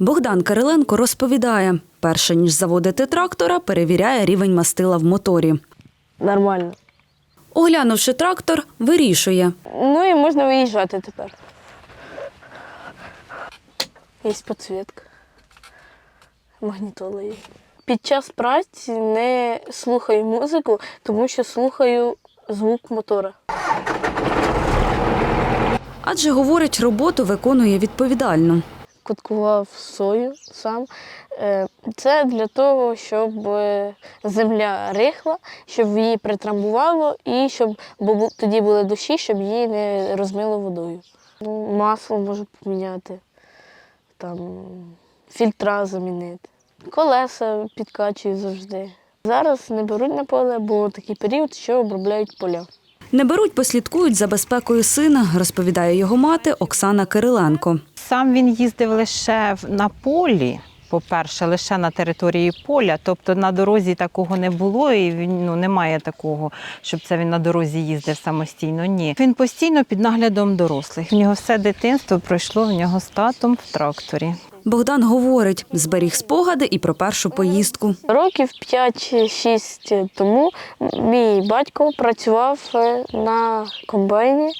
Богдан Кириленко розповідає, перше ніж заводити трактора, перевіряє рівень мастила в моторі. Нормально. Оглянувши трактор, вирішує. Ну і можна виїжджати тепер. Є підсвітка. Магнітола є. Під час праці не слухаю музику, тому що слухаю звук мотора. Адже говорить, роботу виконує відповідально. Куткував сою сам. Е, Це для того, щоб е, земля рихла, щоб її притрамбувало і щоб тоді були дощі, щоб її не розмило водою. Ну, Масло можу поміняти, там, фільтра замінити. Колеса підкачую завжди. Зараз не беруть на поле, бо такий період, що обробляють поля. Не беруть, послідкують за безпекою сина, розповідає його мати Оксана Кириленко. Сам він їздив лише на полі. По-перше, лише на території поля, тобто на дорозі такого не було, і він ну немає такого, щоб це він на дорозі їздив самостійно. Ні, він постійно під наглядом дорослих. В нього все дитинство пройшло в нього з татом в тракторі. Богдан говорить, зберіг спогади і про першу поїздку. Років 5-6 тому мій батько працював е, на комбайні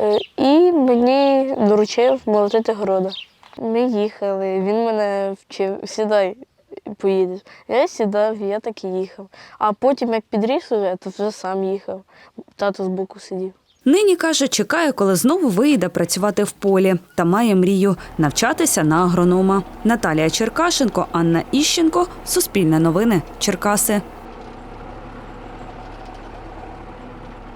е, і мені доручив молотити города. Ми їхали, він мене вчив, сідай, поїдеш. Я сідав, я так і їхав. А потім, як підріс уже, то вже сам їхав. Тато збоку сидів. Нині каже, чекає, коли знову виїде працювати в полі та має мрію навчатися на агронома. Наталія Черкашенко, Анна Іщенко, Суспільне новини, Черкаси.